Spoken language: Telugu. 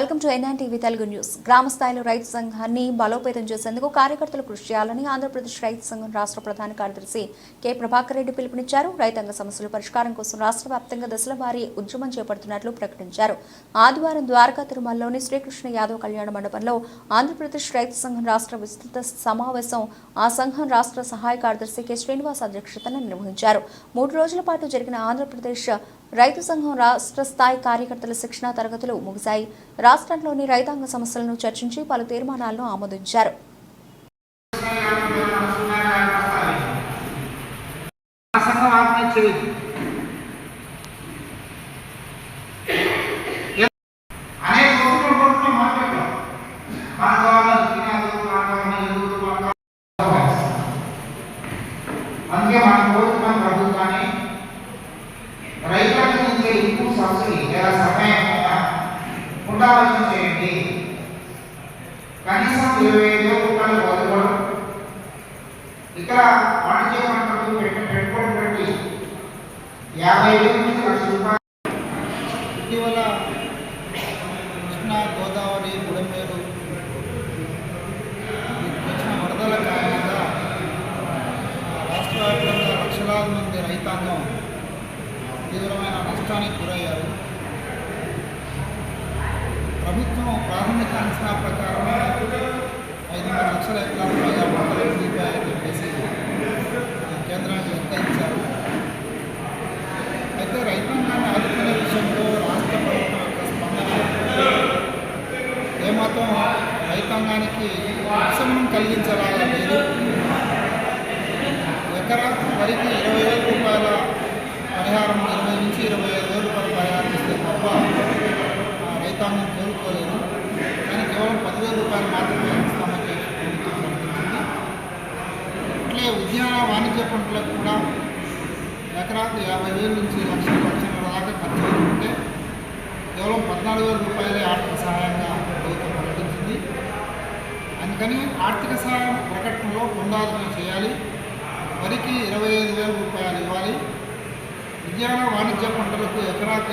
Welcome to NN TV Telugu news. గ్రామ స్థాయిలో రైతు సంఘాన్ని బలోపేతం చేసేందుకు కార్యకర్తలు కృషి చేయాలని ఆంధ్రప్రదేశ్ రైతు సంఘం రాష్ట్ర ప్రధాన కార్యదర్శి కె. ప్రభాకర్ రెడ్డి పిలుపునిచ్చారు. రైతాంగ సమస్యల పరిష్కారం కోసం రాష్ట్ర వ్యాప్తంగా దశల వారీ ఉద్యమం చేపడుతున్నట్లు ప్రకటించారు. ఆదివారం ద్వారకా తిరుమలలోని శ్రీకృష్ణ యాదవ్ కళ్యాణ మండపంలో ఆంధ్రప్రదేశ్ రైతు సంఘం రాష్ట్ర విస్తృత సమావేశం ఆ సంఘం రాష్ట్ర సహాయ కార్యదర్శి కె. శ్రీనివాస్ అధ్యక్షతన నిర్వహించారు. మూడు రోజుల పాటు జరిగిన ఆంధ్రప్రదేశ్ రైతు సంఘం రాష్ట్ర స్థాయి కార్యకర్తల శిక్షణా తరగతులు ముగిశాయి. రాష్ట్రంలోని రైతాంగ సమస్యలను చర్చించి పలు తీర్మానాలను ఆమోదించారు. ఆ సంఘం ఆత్మహత్య చేయదు అనేక వస్తువులు కొనుక్కున్నాం మార్కెట్లో మన కావాలి తినాలి మన కావాలి ఎదుగులు మన కావాలి అందుకే మనం కోరుతున్నాం ప్రభుత్వాన్ని రైతులకు ఇచ్చే ఇంపుట్ లేదా సమయం పునరాలోచన చేయండి. కనీసం ఇరవై ఐదు రూపాయలు వదులుకోవడం ఇక్కడ వాణిజ్య పంటలు పెట్టిన పెట్టుబడి పెట్టి యాభై వేల నుంచి లక్ష రూపాయలు. ఇటీవల కృష్ణా గోదావరి బుడమేరు వచ్చిన వరదల కారణంగా రాష్ట్ర వ్యాప్తంగా లక్షలాది మంది రైతాంగం తీవ్రమైన నష్టానికి గురయ్యారు. ప్రభుత్వం ప్రాథమిక అంచనా ప్రకారం ఐదున్నర లక్షల ఎకరాల పైగా పంటలు ఎండిపోయాయని చెప్పేసి కేంద్రానికి వ్యక్తించారు అయితే రైతాంగాన్ని ఆదుకునే విషయంలో రాష్ట్ర ప్రభుత్వం యొక్క స్పందన ఏమాత్రం రైతాంగానికి ఉపశమనం కలిగించేలాగా లేదు ఎకరా వరికి ఇరవై వేల రూపాయల పరిహారం ఇరవై నుంచి ఇరవై ఐదు వేల రూపాయల పరిహారం ఇస్తే తప్ప ఆ, రైతాంగం కోరుకోలేదు కానీ కేవలం పదివేల రూపాయలు మాత్రమే ఇస్తామని చెప్పి ప్రభుత్వం ప్రకటించింది అట్లే ఉద్యాన పంటలకు కూడా ఎకరాకు యాభై వేల నుంచి లక్ష లక్షల దాకా ఖర్చు అవుతుంటే కేవలం పద్నాలుగు వేల రూపాయలే ఆర్థిక సహాయంగా ప్రభుత్వం ప్రకటించింది. అందుకని ఆర్థిక సహాయం ప్రకటనలో పునరాలోచన చేయాలి. వరికి ఇరవై ఐదు వేల రూపాయలు ఇవ్వాలి. ఉద్యాన వాణిజ్య పంటలకు ఎకరాకు